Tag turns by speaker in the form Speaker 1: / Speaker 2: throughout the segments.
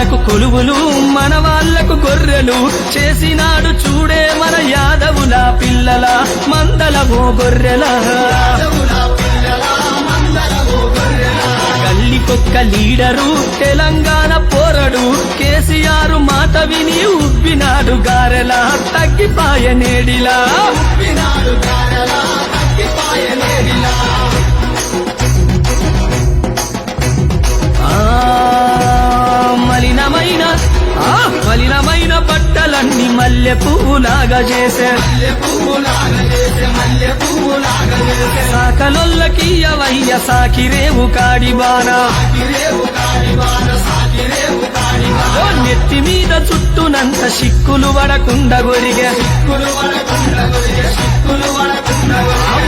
Speaker 1: వాళ్ళకు కొలువులు మనవాళ్ళకు గొర్రెలు. చేసినాడు చూడే మన యాదవుల పిల్లల మందలమో గొర్రెల. గల్లికొక్క లీడరు తెలంగాణ పోరడు. కేసీఆర్ మాట విని ఉబ్బినాడు గారెలా తగ్గిపాయ నేడిలా ఉబ్బినాడు గారెలా తగ్గిపాయ మల్లె పువ్వులాగా చేసే. మల్లె పువ్వులాగా చేసే మల్లె పువ్వులాగా సాకలొల్లకి అవయ్య సాకిరేవు కాడిబానా. నెత్తి మీద చుట్టునంత సిక్కులు వడకుండ గొరిగే. సిక్కులు వడకుండ గొరిగే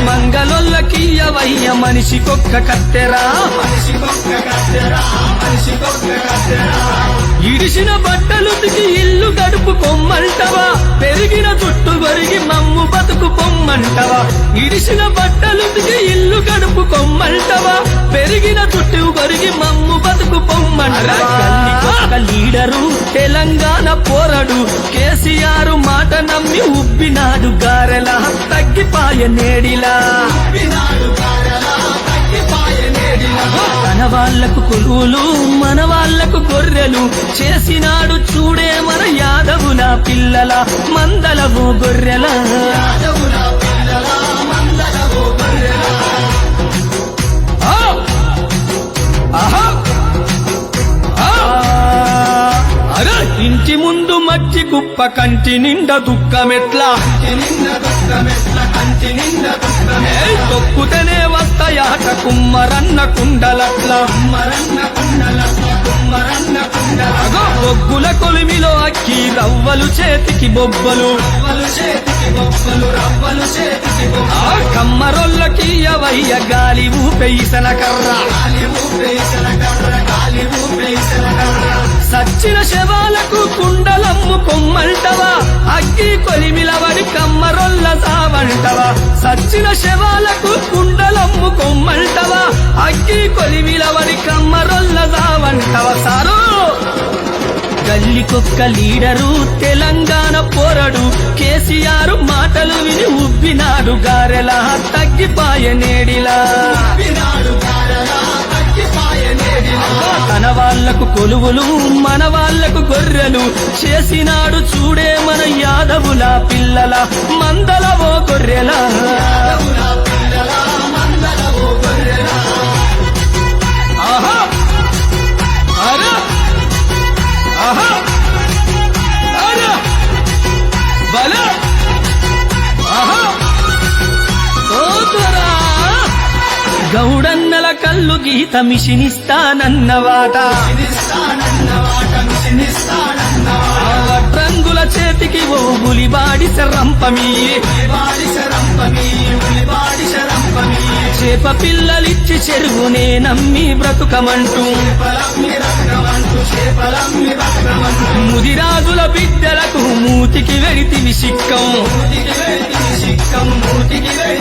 Speaker 1: మంగళొల్లకి అవయ్య మనిషికొక్క కత్తెరా. మనిషికొక్క కత్తెరా కత్తెరా. ఇడిసిన బట్ట గడుపు పొమ్మంటవా? పెరిగిన చుట్టు గొరిగి మమ్ము బతుకు పొమ్మంటవా? ఇడిసిన బట్టలుతికి ఇల్లు గడుపు కొమ్మంటవా? పెరిగిన చుట్టు గొరిగి మమ్ము బతుకు పొమ్మంటవా? లీడరు తెలంగాణ పోరడు. కేసీఆర్ మాట నమ్మి ఉబ్బినాడు గారెలా తగ్గిపాయ నేడిలా. తన వాళ్ళకు కొలువులు మనవాళ్ళకు గొర్రెలు. చేసినాడు చూడే మన యాదవుల పిల్లల మందలవు గొర్రెల. ఇంటి ముందు మచ్చి కుప్ప కంటి నిండా దుఃఖమెట్లా. తొక్కుతనే తొక్కుతేనే వస్తాయాట కుమ్మరన్న కుండలట్లా. అగో బొగ్గుల కొలిమిలో అక్కి రవ్వలు చేతికి బొబ్బలు. ఆ కమ్మరొల్లకి అవయ్య గాలి ఊపేసన కర్ర. సచ్చిన శవాలకు కుండలమ్ము కొమ్మంటవా? అగ్గి కొలిమిలవడి కమ్మరొల్ల సావంటవా? సచ్చిన శవాలకు కుండలమ్ము కొమ్మంటవా? అగ్గి కొలిమిలవడి కమ్మరొల్ల సావంటవా సారు గల్లికొక్క లీడరు తెలంగాణ పోరడు కేసీఆర్ మాటలు విని ఉబ్బినాడు గారెలా తగ్గిపాయ నేడిలా. తన వాళ్ళకు కొలువులు మన వాళ్ళకు గొర్రెలు చేసినాడు చూడే మన యాదవుల పిల్లల మందలవో గొర్రెల. గౌడన్నల కళ్ళు గీత మిషినిస్తానన్నవాట ఆ వడ్రంగుల చేతికి ఓ బులిబాడి శరంపమీ చేప పిల్లలిచ్చి చెరువునే నమ్మి బ్రతుకమంటూ. ముదిరాజుల బిడ్డలకు మూతికి వెడితివి సిక్కం.